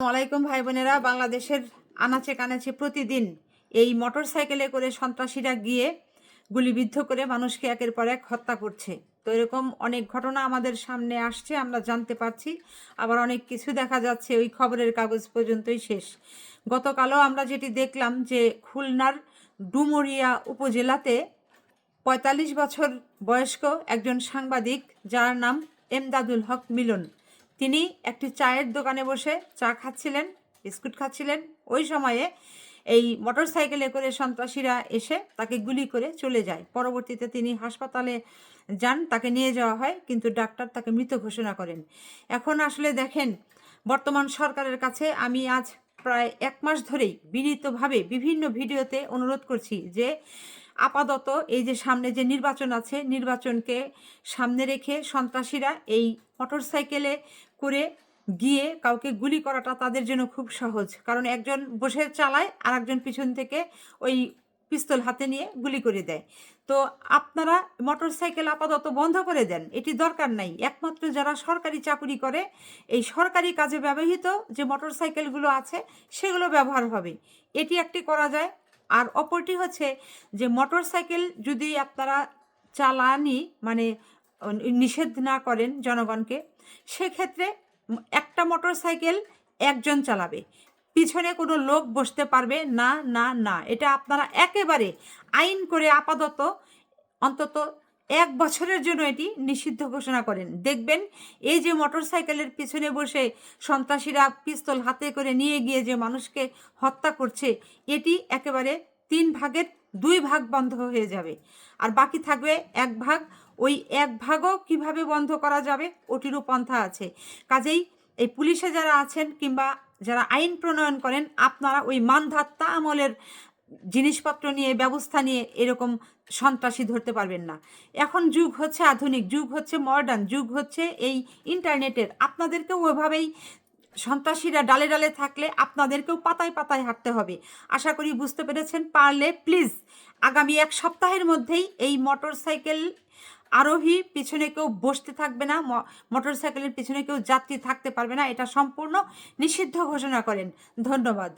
আলাইকুম ভাই বোনেরা। বাংলাদেশের আনাচে কানাচে প্রতিদিন এই মোটর সাইকেলে করে সন্ত্রাসীরা গিয়ে গুলিবিদ্ধ করে মানুষকে একের পর এক হত্যা করছে। তো এরকম অনেক ঘটনা আমাদের সামনে আসছে, আমরা জানতে পারছি। আবার অনেক কিছু দেখা যাচ্ছে, ওই খবরের কাগজ পর্যন্তই শেষ। গতকালও আমরা যেটি দেখলাম যে খুলনার ডুমুরিয়া উপজেলাতে পঁয়তাল্লিশ বছর বয়স্ক একজন সাংবাদিক, যার নাম এমদাদুল হক মিলন তিনি একটি চায়ের দোকানে বসে চা খাচ্ছিলেন, বিস্কুট খাচ্ছিলেন। ওই সময়ে এই মোটরসাইকেলে করে সন্ত্রাসীরা এসে তাকে গুলি করে চলে যায়। পরবর্তীতে তিনি হাসপাতালে যান, তাকে নিয়ে যাওয়া হয়, কিন্তু ডাক্তার তাকে মৃত ঘোষণা করেন। এখন আসলে দেখেন, বর্তমান সরকারের কাছে আমি আজ প্রায় এক মাস ধরেই বিনীতভাবে বিভিন্ন ভিডিওতে অনুরোধ করছি যে আপাতত এই যে সামনে যে নির্বাচন আছে, নির্বাচনকে সামনে রেখে সন্ত্রাসীরা এই মোটরসাইকেলে করে গিয়ে কাউকে গুলি করাটা তাদের জন্য খুব সহজ। কারণ একজন বসে চালায় আর একজন পিছন থেকে ওই পিস্তল হাতে নিয়ে গুলি করে দেয়। তো আপনারা মোটরসাইকেল আপাতত বন্ধ করে দেন, এটি দরকার নাই। একমাত্র যারা সরকারি চাকুরি করে, এই সরকারি কাজে ব্যবহৃত যে মোটরসাইকেলগুলো আছে, সেগুলো ব্যবহার হবে। এটি একটি করা যায় আর অপরটি হচ্ছে যে মোটরসাইকেল যদি আপনারা চালানি মানে নিষেধ না করেন জনগণকে, সেক্ষেত্রে একটা মোটর সাইকেল একজন চালাবে। পিছনে কোনো লোক বসতে পারবে, না না না। এটা আপনারা একেবারে আইন করে আপাতত অন্তত এক বছরের জন্য এটি নিষিদ্ধ ঘোষণা করেন। দেখবেন, এই যে মোটরসাইকেলের পিছনে বসে সন্ত্রাসীরা পিস্তল হাতে করে নিয়ে গিয়ে যে মানুষকে হত্যা করছে, এটি একেবারে তিন ভাগের দুই ভাগ বন্ধ হয়ে যাবে। আর বাকি থাকবে এক ভাগ। ওই এক ভাগও কীভাবে বন্ধ করা যাবে, ওটিরও পন্থা আছে। কাজেই এই পুলিশে যারা আছেন কিংবা যারা আইন প্রণয়ন করেন, আপনারা ওই মানধাত্তা আমলের জিনিসপত্র নিয়ে, ব্যবস্থা নিয়ে এরকম সন্ত্রাসী ধরতে পারবেন না। এখন যুগ হচ্ছে আধুনিক, যুগ হচ্ছে মডার্ন যুগ হচ্ছে এই ইন্টারনেটের আপনাদেরকেও ওইভাবেই সন্ত্রাসীরা ডালে ডালে থাকলে আপনাদেরকেও পাতায় পাতায় হাঁটতে হবে। আশা করি বুঝতে পেরেছেন। পারলে প্লিজ আগামী এক সপ্তাহের মধ্যেই এই মোটর সাইকেল আরোহী পিছনে কেউ বসতে থাকবে না মোটর সাইকেলের পিছনে কেউ যাত্রী থাকতে পারবে না। এটা সম্পূর্ণ নিষিদ্ধ ঘোষণা করেন। ধন্যবাদ।